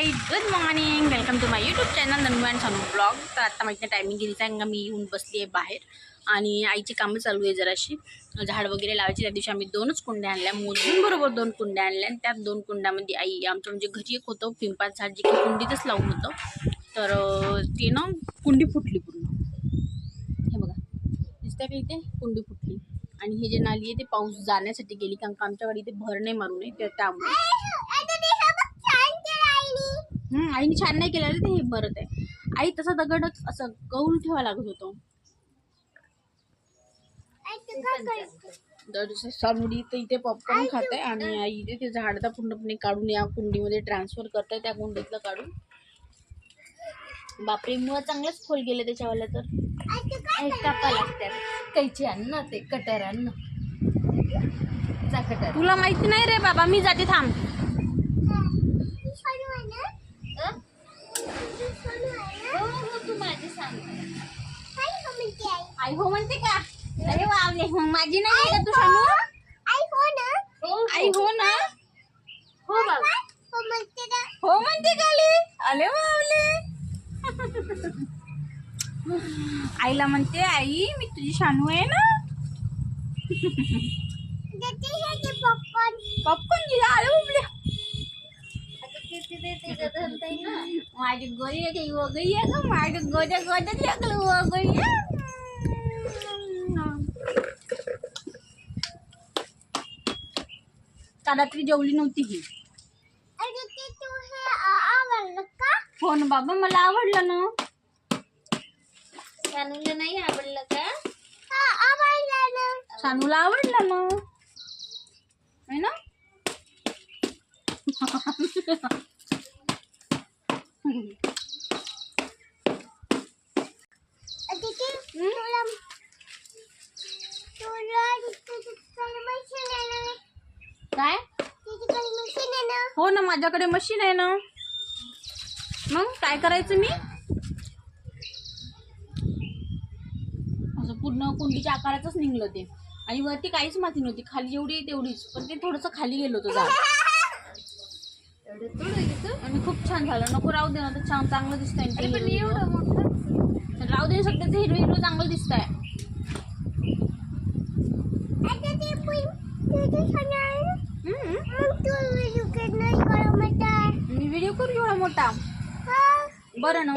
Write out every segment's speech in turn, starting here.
Hi good morning welcome to my YouTube channel Nannu and Sanu blog तर आता माहिती timing गेलीचा आहे मी येऊन बसली आहे बाहेर. आणि आईची कामं चालू आहे जराशी. झाड वगैरे लावायची त्या दिवशी आम्ही दोनच कुंड्या आणल्या. मोजून बरोबर दोन कुंड्या आणल्या आणि त्यात दोन कुंड्यामध्ये आई आमचं म्हणजे घरी एक होतं पिंपात झाड जे की कुंडीतच लावून होतं. तर ते ना कुंडी फुटली पूर्ण. हे बघा. दिसतंय का इथे? कुंडी फुटली. आणि हे जे नाली आहे ते पाऊस जाण्यासाठी गेली कारण का आमच्याकडे इथे भर नाही मारू नये त्यामुळे. आईने छान नाही केलं ते हे भरत आहे आई तसा दगडच असं गौल ठेवा लागत होतो. सानुडी तर इथे पॉपकॉर्न खात आहे आणि आई इथे ते झाड तर पूर्णपणे काढून या कुंडीमध्ये ट्रान्सफर करत आहे त्या कुंडीतलं काढून. बापरे मुळं चांगलंच खोल गेले त्याच्यावाला तर. कापा लागतात कैची आण ना ते कटर आण ना जा कटर तुला माहिती नाही रे बाबा मी जाते थांब. आई हो म्हणते का? अरे हो माझी नाही आहे का तू सांगू हो आई हो ना? हो बाबा. हो म्हणते काली अले बाबले. आईला म्हणते आई मी तुझी शानू आहे ना? पप्पन दिला. अरे का ना. माझी गोरी आहे की आहे का माझ्या गोद्या गोद्यात लागलं वगैरे का रात्री जेवली नव्हती ही. हो ना बाबा मला आवडलं ना. सानूला नाही आवडलं का? सानूला आवडलं ना. है ना? काय? हो ना माझ्याकडे मशीन आहे ना. मग काय करायचं मी? असं पूर्ण कुंडीच्या आकाराचंच निघलं ते. आणि वरती काहीच माती नव्हती खाली जेवढी आहे तेवढीच. पण ते थोडंसं खाली गेलं होतं झाड. एवढं आणि खूप छान झालं. नको राहू दे ना तर छान चांगलं दिसतंय एवढं. राहू दे सध्याचं हिरवं हिरवं चांगलं दिसतंय हम्म. मी व्हिडिओ करू एवढा मोठा बरं ना.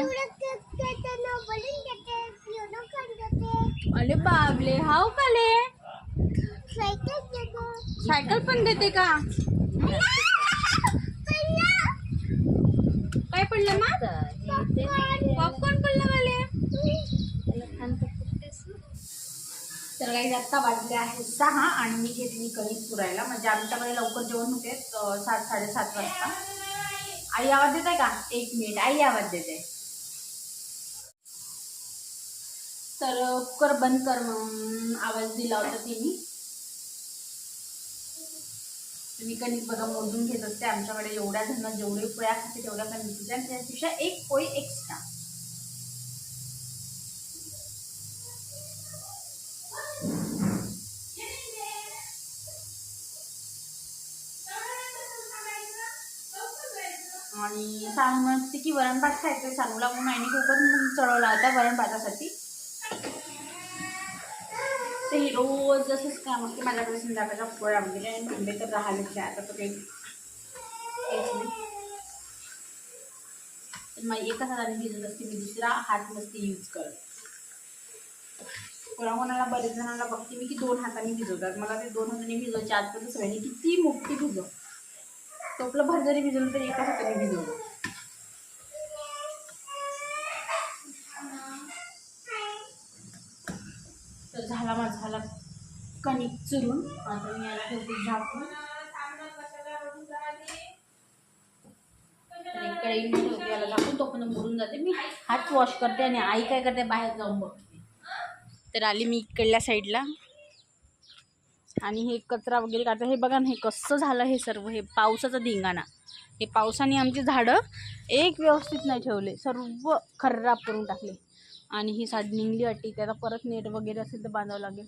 अरे बाबले हाव काले सायकल पण देते का? काय पडलं मा? पॉपकॉर्न पडलं मला तर काही आत्ता वाजले आहेत सहा आणि मी घेतली कणिक पुरायला. म्हणजे आमच्याकडे लवकर जेवण होते सात साडेसात वाजता. आई आवाज देत आहे का? एक मिनिट. आई आवाज देते. तर कुकर बंद कर आवाज दिला होता तिने. तुम्ही कणिक बघा मोजून घेत असते. आमच्याकडे एवढ्या जण जेवढे पोळ्या खाते तेवढ्या कणिकीच्या आणि त्यापेक्षा एक पोळी एक्स्ट्रा आणि सानू म्हणते की वरण भात खायचं सानूला म्हणून आईने कुकर चढवला होता वरण भातासाठी. ते ही रोज असंच काम असते. माझ्याकडे संध्याकाळचा पोळ्या वगैरे आणि तिकडे तर राहिलेच आहे. आता तर काही तर मग एकाच हाताने भिजत असते मी दुसरा हात नसते यूज करत. कोणा कोणाला बरेच जणांना बघते मी की दोन हाताने भिजवतात. मला ते दोन हाताने भिजवायच्या आजपर्यंत सगळ्यांनी किती मोठी भिजव. टोपलं भर जरी भिजवलं तरी एका हाताने भिजवलं. तर झाला माझा झाला कणिक चुरून. आता मी याला ठेवते झाकून. इकडे याला झाकून तो पण बुडून जाते. मी हात वॉश करते आणि आई काय करते? बाहेर जाऊन बघते. तर आली मी इकडल्या साईडला आणि हे कचरा वगैरे काढतात हे बघा ना हे कसं झालं हे सर्व हे पावसाचा धिंगाणा. हे पावसाने आमची झाडं एक व्यवस्थित नाही ठेवले सर्व खराब करून टाकले. आणि ही साडी निघली वाटते त्याला परत नेट वगैरे असेल तर बांधावं लागेल.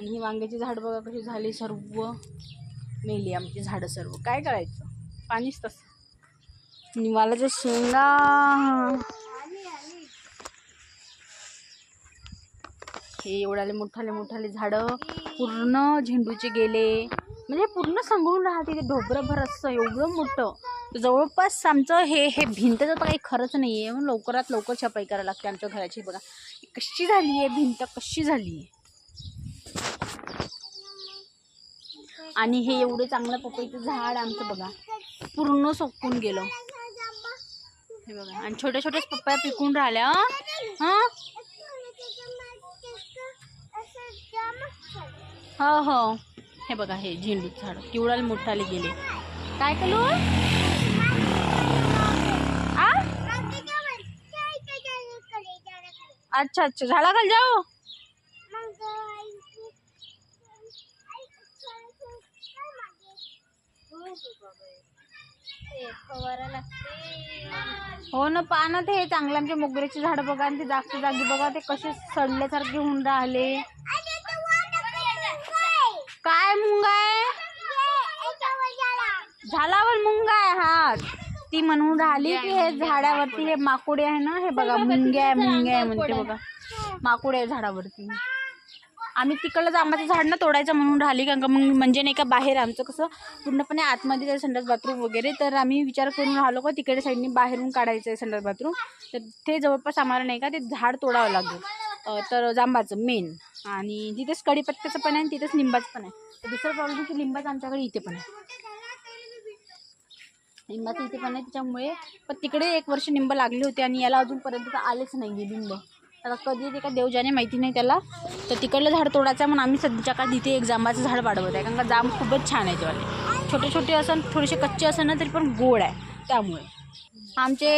आणि ही वांग्याची झाडं बघा कशी झाली सर्व मेली आमची झाडं सर्व. काय करायचं? पाणीच तसं. निवालाच्या शेंगा हे एवढ्याले मोठाले मोठाले झाडं पूर्ण झेंडूचे गेले. म्हणजे पूर्ण सांगून राहते ते ढोबरंभर असं एवढं मोठं. जवळपास आमचं हे हे भिंतचं तर काही खरंच नाही आहे म्हणून लवकरात लवकर छपाई करायला लागते आमच्या घराची. बघा कशी झाली आहे भिंत कशी झाली आहे. आणि हे एवढं चांगलं पपईचं झाड आमचं बघा पूर्ण सोकून गेलं. हे बघा आणि छोट्या छोट्याच पप्प्या पिकून राहिल्या हां. हो हो. हे बघा हे झेंडू झाड. केवढाला मोठाले गेले. काय करू अच्छा अच्छा. झाला जाऊ? हो ना पहा ना ते हे चांगलं. आमचे मोगऱ्याचे झाड बघा आणि ते जागच्या जागी बघा. ते कसे सडल्यासारखे होऊन राहिले. काय मुंगा आहे? झाडावर मुंगा आहे हा. ती म्हणून राहिली की हे झाडावरती हे माकुडे आहे ना हे बघा मुंग्या आहे मुंग्या आहे म्हणते बघा. माकुडे आहे झाडावरती. आम्ही तिकडलं जांबाचं झाड ना तोडायचं म्हणून राहिली कारण का मग म्हणजे नाही का बाहेर आमचं कसं पूर्णपणे आतमध्ये जर संडास बाथरूम वगैरे तर आम्ही विचार करून राहिलो का तिकडे साईडनी बाहेरून काढायचं आहे संडास बाथरूम. तर ते जवळपास आम्हाला नाही का ते झाड तोडावं लागेल. तर जांबाचं मेन आणि तिथेच कढीपत्त्याचं पण आहे आणि तिथेच लिंबाचं पण आहे. तर दुसरं प्रॉब्लेम की लिंबाचं आमच्याकडे इथे पण आहे. लिंबाचं इथे पण आहे त्याच्यामुळे पण तिकडे एक वर्ष लिंब लागले होते आणि याला अजूनपर्यंत तर आलेच नाही आहे लिंब. आता कधी ते का देवजाने माहिती नाही त्याला. तर तिकडलं झाड तोडायचं आहे म्हणून आम्ही सध्याच्या काळात इथे एक जांबाचं झाड वाढवत आहे. कारण का जांब खूपच छान आहे तेवाले छोटे छोटे असं थोडेसे कच्चे असं ना तरी पण गोड आहे त्यामुळे. आमचे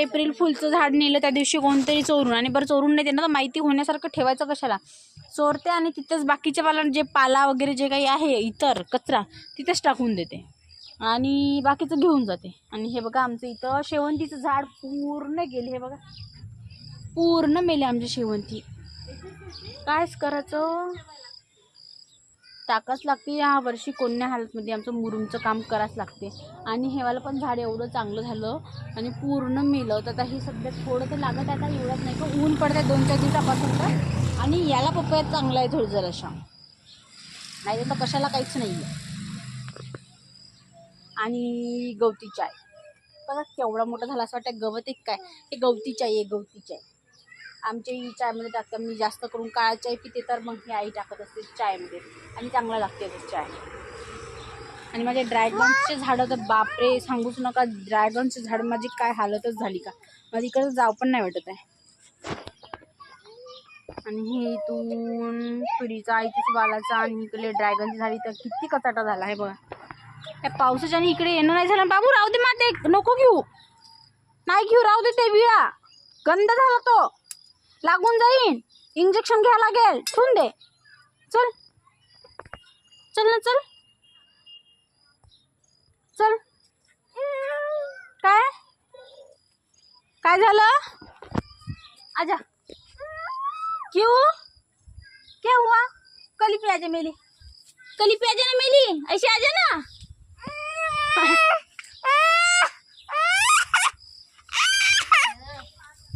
एप्रिल फुलचं झाड नेलं त्या दिवशी कोणतरी चोरून आणि बरं चोरून नाही त्यांना तर माहिती होण्यासारखं ठेवायचं कशाला? चोरते आणि तिथंच बाकीच्या पाला जे पाला वगैरे जे काही आहे इतर कचरा तिथेच टाकून देते. आणि बाकीचं घेऊन जाते. आणि हे बघा आमचं इथं शेवंतीचं झाड पूर्ण गेले. हे बघा. पूर्ण मेले आमची शेवंती. कायच करायचं? टाकाच लागते या वर्षी कोणत्या हालतमध्ये आमचं मुरुमचं काम करावंच लागते. आणि हेवाला पण झाड एवढं चांगलं झालं आणि पूर्ण मेलं. तर आता हे सध्या थोडं तर लागत आता एवढंच नाही का ऊन पडतं दोन चार दिवसापासून तर. आणि याला पप्पा चांगला आहे थोडं जराशा नाही तर कशाला काहीच नाही आहे आणि गवती चाय. बघा केवढा मोठा झाला असं वाटतं गवत एक काय? हे गवती चाय आहे गवती चाय. आमच्या ही चायमध्ये टाकतात. मी जास्त करून काळा चाय पिते तर मग ही आई टाकत असते चायमध्ये. आणि चांगला लागते ते चाय. आणि माझे ड्रॅगनचे झाडं तर बापरे सांगूच नका. ड्रॅगनचे झाड माझी काय हालतच झाली का? माझी इकडं जाव पण नाही वाटत आहे. आणि हे इथून तुरीचा इथेच वालाचा आणि इकडे ड्रॅगनची झाडी. तर किती कचाटा झाला आहे बघा. या पावसाच्या आणि इकडे येणं नाही झालं. बाबू राहू दे माते. नको घेऊ. नाही घेऊ राहू दे ते विळा. गंध झाला तो. लागून जाईन. इंजेक्शन घ्या लागेल. ठेवून दे. चल. चल ना चल. चल. काय? काय झालं? आजा. क्यों क्या हुआ कली पे आजा मेली. कली पे आजा ना मेली? ऐसे आजा ना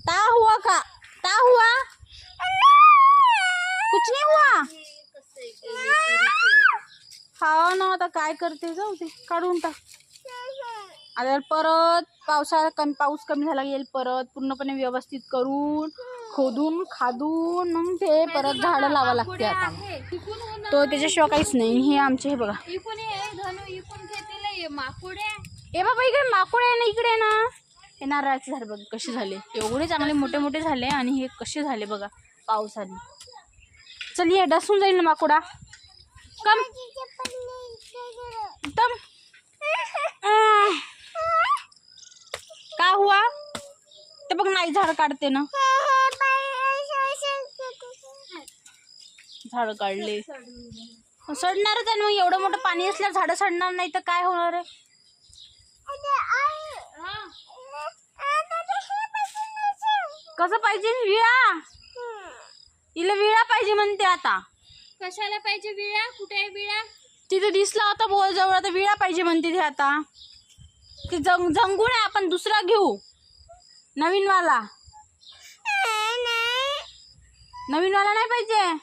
ता हुआ का ता हुआ कुछ नहीं हुआ हा ना आता काय करते जाऊ दे काढून टाक. आता परत पावसाळा कमी पाऊस कमी झाला येईल परत पूर्णपणे व्यवस्थित करून खोदून खादून मग ते परत झाडं लावा लागते आता. तो त्याच्याशिवाय काहीच नाही. हे आमचे हे बघा. ए बाबा इकडे माकोड आहे ना इकडे ना. हे नारळाचे झाड बघा कसे झाले. एवढे चांगले मोठे मोठे झाले आणि हे कसे झाले बघा पावसाने. चल ये डसून जाईल ना माकोडा. कम. आह. का हुआ? ते बघ नाही झाड काढते ना. झाड काढले. सडणारच आहे मग एवढं मोठं पाणी असल्यावर झाडं सडणार नाही तर काय होणार आहे? कसं पाहिजे विळा? हिला विळा पाहिजे म्हणते आता. कशाला पाहिजे विळा? कुठे आहे विळा? तिथे दिसला होता बोल जवळ आता विळा पाहिजे म्हणते ते आता. ते जंग जंगून आहे आपण दुसरा घेऊ. नवीनवाला. नवीनवाला नाही पाहिजे.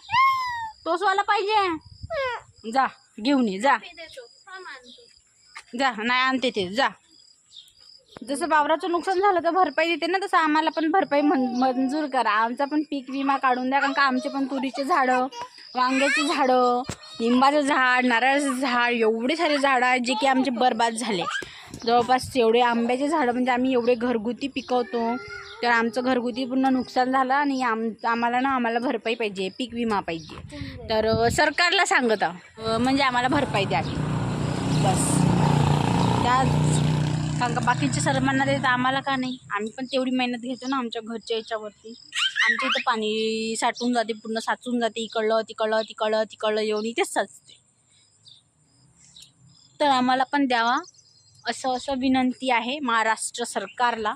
तोसवाला पाहिजे. जा घेऊन ये जा. जा नाही आणते ते जा. जसं वावराचं नुकसान झालं तर भरपाई देते ना तसं आम्हाला पण भरपाई मन मंजूर करा. आमचा पण पीक विमा काढून द्या कारण का आमचे पण तुरीचे झाडं वांग्याची झाडं लिंबाचं झाड नारळाचं झाड एवढे सारे झाडं आहेत जे की आमचे बरबाद झाले. जवळपास एवढे आंब्याचे झाडं म्हणजे आम्ही एवढे घरगुती पिकवतो तर आमचं घरगुती पूर्ण नुकसान झालं आणि आम आम्हाला ना आम्हाला भरपाई पाहिजे पीक विमा पाहिजे. तर सरकारला सांगत म्हणजे आम्हाला भरपाई द्यावी बस. त्याच कारण का बाकीच्या सर्वांना देत आम्हाला का नाही? आम्ही पण तेवढी मेहनत घेतो ना आमच्या घरच्या याच्यावरती. आमच्या इथं पाणी साठून जाते पूर्ण साचून जाते इकडलं तिकडलं तिकडलं तिकडलं येऊन इथेच साचते. तर आम्हाला पण द्यावा. असं असं विनंती आहे महाराष्ट्र सरकारला.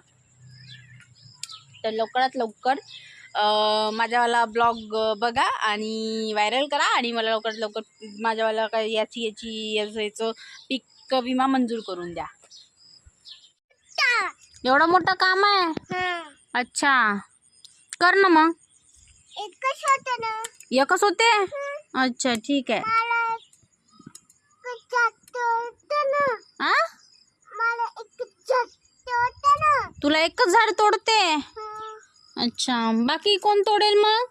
तर लवकरात लवकर माझ्यावाला ब्लॉग बघा आणि व्हायरल करा आणि मला लवकरात लवकर माझ्यावाला काय याची याची याचं याचं पीक विमा मंजूर करून द्या. एवढं मोठं काम आहे? अच्छा. कर ना मग. एकच होत ना. एकच होते? अच्छा ठीक आहे. मला ना. आ? मला एक होत ना. तुला एकच झाड तोडते? अच्छा बाकी कोण तोडेल मग?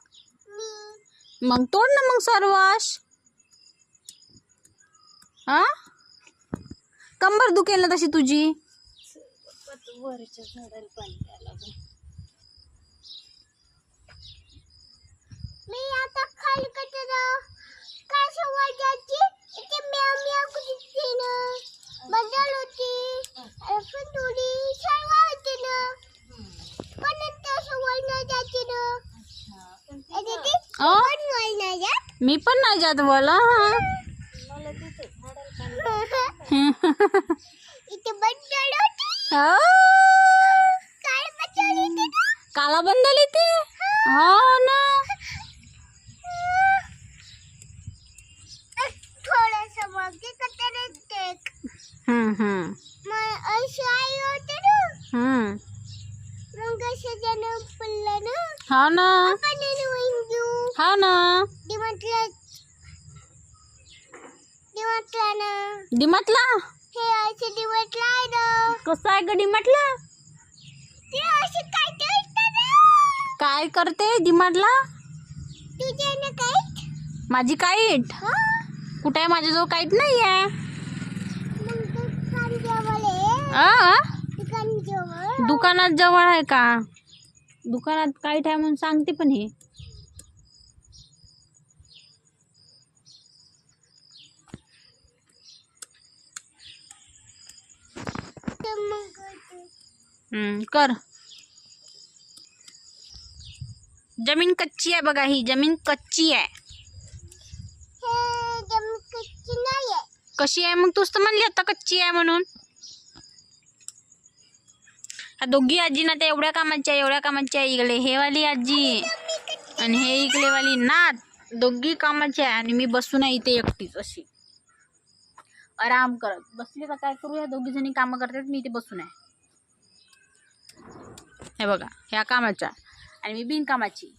मी. मग तोड ना मग सर्वाश. हा कंबर दुखेल ना तशी तुझी? वरच्या झाडाला पाणी. मी आता खाली कचरा इथे म्याव म्याव कुठे ना. बदल होती. पण थोडी सर्व होती ना. पण आता सवय नाही जायची ना? पण जात. मी पण नाही जात बोला इथे बदल होती. बदल काला बंदल येते हो ना थोडस मागे कचरा टेक मग अशी आई होते ना. मग असं जण पडलं ना. हा ना. घेऊ हा ना. ती म्हटलं ती म्हटलं ना. डिमाटला हे असे ती म्हटलं आहे ना. कसं आहे ग डिमाटला ते असे काय ना. काय करते डिमाटला तुझे ना काय माझी काईट कुठे आहे? माझ्याजवळ काईट नाही आहे मग दुकान जवळ आहे आ दुकानात जवळ आहे का? दुकानात काईट आहे म्हणून सांगते पण हे. कर. जमीन कच्ची आहे बघा ही जमीन कच्ची आहे. हे कच्ची नाही कशी आहे मग तूच तर म्हणली आता कच्ची आहे म्हणून. दोघी आजी ना त्या एवढ्या कामाच्या आहे, एवढ्या कामाच्या आहे इकडे हे वाली आजी आणि हे इकडे वाली नात दोघी कामाच्या आहे आणि मी बसून आहे इथे एकटीच अशी. आराम करत. बसली तर काय करू या दोघी जणी कामं करतात मी इथे बसून आहे. हे बघा ह्या कामाच्या आणि मी बिनकामाची.